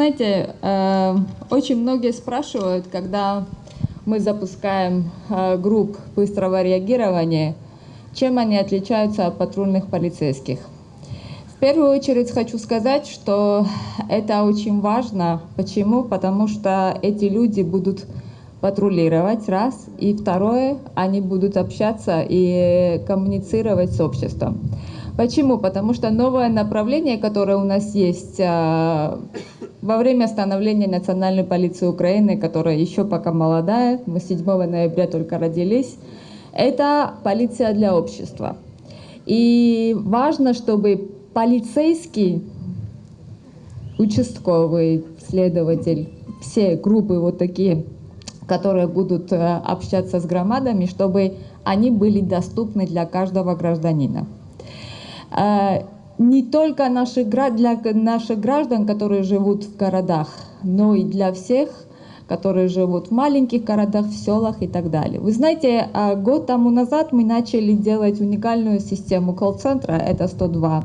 знаете, э, очень многие спрашивают, когда мы запускаем э, групп быстрого реагирования, чем они отличаются от патрульных полицейских. В первую очередь хочу сказать, что это очень важно. Почему? Потому что эти люди будут патрулировать, раз, и второе, они будут общаться и коммуницировать с обществом. Почему? Потому что новое направление, которое у нас есть э, во время становления Национальной полиции Украины, которая еще пока молодая, мы 7 ноября только родились, это полиция для общества. И важно, чтобы полицейский, участковый, следователь, все группы вот такие, которые будут э, общаться с громадами, чтобы они были доступны для каждого гражданина. Э, не только наших, для наших граждан, которые живут в городах, но и для всех, которые живут в маленьких городах, в селах и так далее. Вы знаете, э, год тому назад мы начали делать уникальную систему колл-центра, это 102.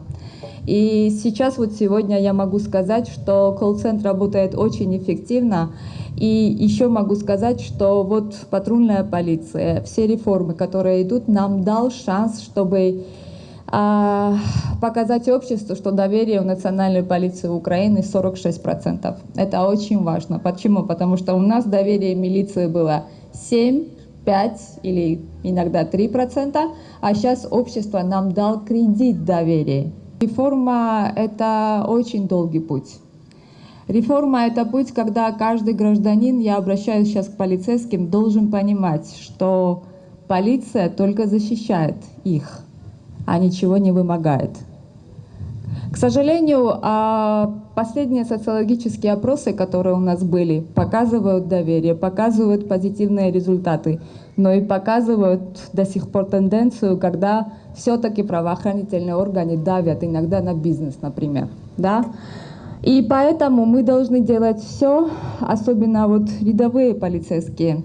И сейчас вот сегодня я могу сказать, что колл-центр работает очень эффективно. И еще могу сказать, что вот патрульная полиция, все реформы, которые идут, нам дал шанс, чтобы а, показать обществу, что доверие в национальной полиции Украины 46%. Это очень важно. Почему? Потому что у нас доверие милиции было 7, 5 или иногда 3%, а сейчас общество нам дал кредит доверия. Реформа — это очень долгий путь. Реформа — это путь, когда каждый гражданин, я обращаюсь сейчас к полицейским, должен понимать, что полиция только защищает их, а ничего не вымогает. К сожалению, а, последние социологические опросы, которые у нас были, показывают доверие, показывают позитивные результаты, но и показывают до сих пор тенденцию, когда все-таки правоохранительные органы давят иногда на бизнес, например. Да? И поэтому мы должны делать все, особенно вот рядовые полицейские,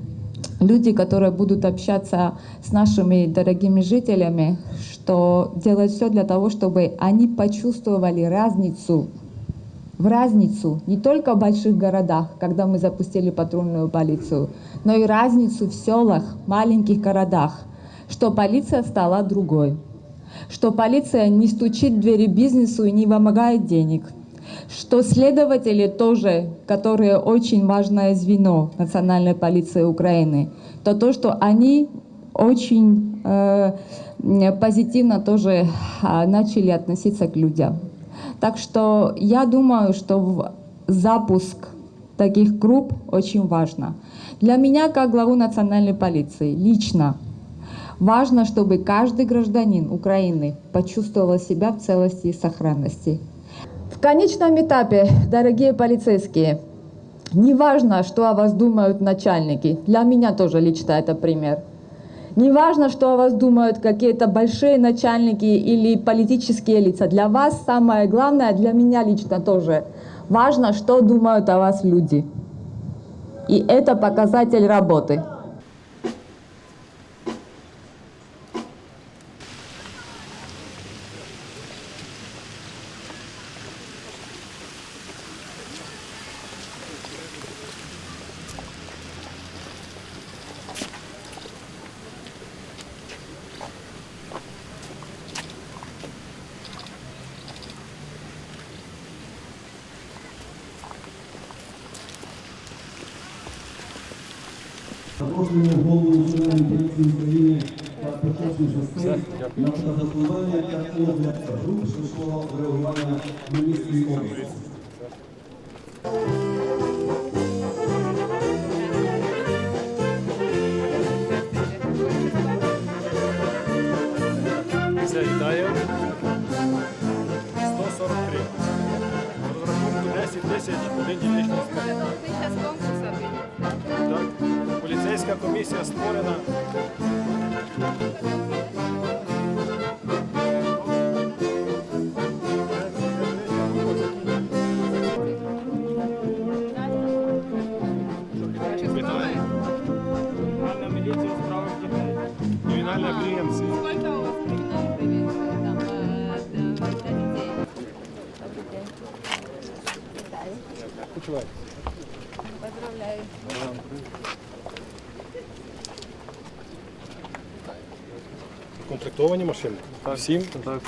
люди, которые будут общаться с нашими дорогими жителями, что делать все для того, чтобы они почувствовали разницу в разницу не только в больших городах, когда мы запустили патрульную полицию, но и разницу в селах, маленьких городах, что полиция стала другой, что полиция не стучит в двери бизнесу и не вымогает денег – что следователи тоже, которые очень важное звено национальной полиции Украины, то то, что они очень э, позитивно тоже э, начали относиться к людям. Так что я думаю, что запуск таких групп очень важно. Для меня, как главу национальной полиции, лично важно, чтобы каждый гражданин Украины почувствовал себя в целости и сохранности. В конечном этапе, дорогие полицейские, не важно, что о вас думают начальники. Для меня тоже лично это пример. Не важно, что о вас думают какие-то большие начальники или политические лица. Для вас самое главное, для меня лично тоже, важно, что думают о вас люди. И это показатель работы. Запрошуємо голову Національної поліції України та почесних гостей на фотографування та огляд груп швидкого реагування на області. Це 10 тисяч один дільничний інспектор. Ти зараз конкурс робив. Так. Поліцейська комісія створена. э, для для детей? Добрый день. почуваєте? Поздравляю. Комплектовані машини? Всім? Так.